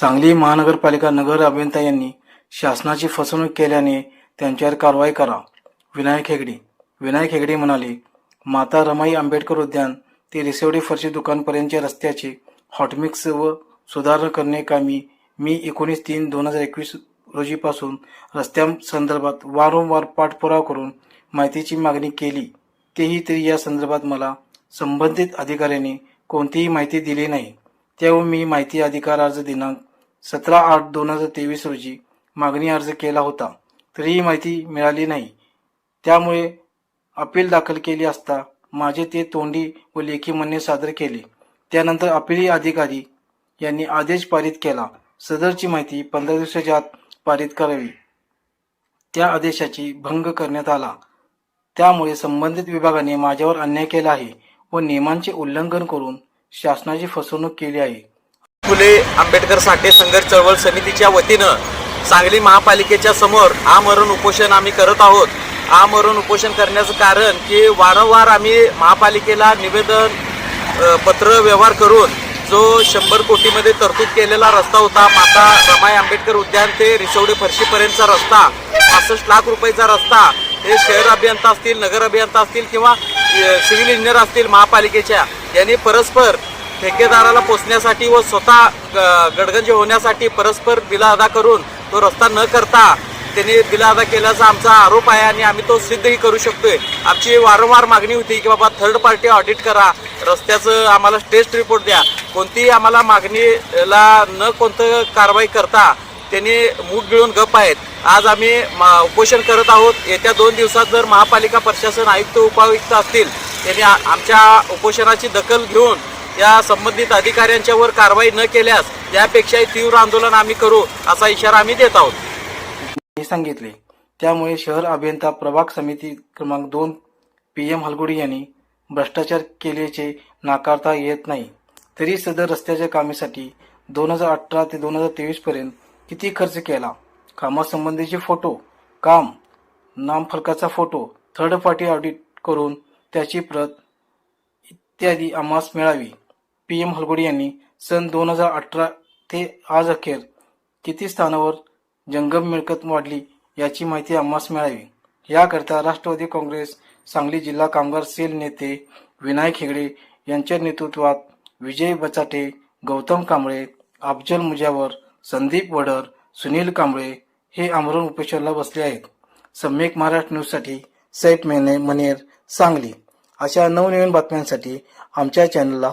सांगली महानगरपालिका नगर अभियंता यांनी शासनाची फसवणूक केल्याने त्यांच्यावर कारवाई करा. विनायक हेगडे. विनायक हेगडे म्हणाले माता रमाई आंबेडकर उद्यान ते रिसेवडे फरशी दुकानपर्यंतच्या रस्त्याचे हॉटमिक्स व सुधारणा करणे कामी मी एकोणीस तीन दोन हजार एकवीस रोजीपासून रस्त्यांसंदर्भात वारंवार पाठपुरावा करून माहितीची मागणी केली. तेही तरी या संदर्भात मला संबंधित अधिकाऱ्यांनी कोणतीही माहिती दिली नाही. त्यावर मी माहिती अधिकार अर्ज दिनांक सतरा आठ दोन हजार तेवीस रोजी मागणी अर्ज केला होता. तरी ही माहिती मिळाली नाही. त्यामुळे अपील दाखल केली असता माझे ते तोंडी व लेखी म्हणणे सादर केले. त्यानंतर अपिली अधिकारी यांनी आदेश पारित केला. सदरची माहिती पंधरा दिवसाच्या आत पारित करावी. त्या आदेशाची भंग करण्यात आला. त्यामुळे संबंधित विभागाने माझ्यावर अन्याय केला आहे व नियमांचे उल्लंघन करून शासनाची फसवणूक केली आहे. फुले आंबेडकर साठे संघर्ष चळवळ समितीच्या वतीनं सांगली महापालिकेच्या समोर आमरण उपोषण आम्ही करत आहोत. आमरण उपोषण करण्याचं कारण की वारंवार आम्ही महापालिकेला निवेदन पत्र व्यवहार करून जो शंभर कोटीमध्ये तरतूद केलेला रस्ता होता माता रमाई आंबेडकर उद्यान ते रिसवडे फरशीपर्यंतचा रस्ता पासष्ट लाख रुपयाचा रस्ता हे शहर अभियंता असतील नगर अभियंता असतील किंवा सिव्हिल इंजिनियर असतील महापालिकेच्या यांनी परस्पर ठेकेदाराला पोचण्यासाठी व स्वतः ग- गडगंज होण्यासाठी परस्पर बिला अदा करून तो रस्ता न करता त्यांनी बिला अदा केल्याचा आमचा आरोप आहे आणि आम्ही तो सिद्धही करू शकतोय. आमची वारंवार मागणी होती की बाबा थर्ड पार्टी ऑडिट करा. रस्त्याचं आम्हाला टेस्ट रिपोर्ट द्या. कोणतीही आम्हाला मागणीला न कोणतं कारवाई करता त्यांनी मूग गिळून गप आहेत. आज आम्ही मा- उपोषण करत आहोत. येत्या दोन दिवसात जर महापालिका प्रशासन आयुक्त उपायुक्त असतील त्यांनी आमच्या उपोषणाची दखल घेऊन या संबंधित अधिकाऱ्यांच्यावर कारवाई न केल्यास यापेक्षाही तीव्र आंदोलन आम्ही करू असा इशारा आम्ही देत आहोत. सांगितले. त्यामुळे शहर अभियंता प्रभाग समिती क्रमांक दोन पी एम हलगुडी यांनी भ्रष्टाचार केल्याचे नाकारता येत नाही. तरी सदर रस्त्याच्या कामासाठी दोन हजार अठरा ते दोन हजार तेवीस पर्यंत किती खर्च केला? कामासंबंधीचे फोटो काम नामफलकाचा फोटो थर्ड पार्टी ऑडिट करून त्याची प्रत इत्यादी आम्हास मिळावी. पी एम हलगुडी यांनी सन दोन हजार अठरा ते आज अखेर किती स्थानावर जंगम मिळकत वाढली याची माहिती आम्हास मिळावी. याकरता राष्ट्रवादी काँग्रेस सांगली जिल्हा कामगार सेल नेते विनायक हेगडे यांच्या नेतृत्वात विजय बचाटे गौतम कांबळे अफजल मुजावर संदीप वडर सुनील कांबळे हे आमरण उपोषणाला बसले आहेत. सम्यक महाराष्ट्र न्यूजसाठी सैफ मेने मनेर सांगली अशा नवनवीन बातम्यांसाठी आमच्या चॅनलला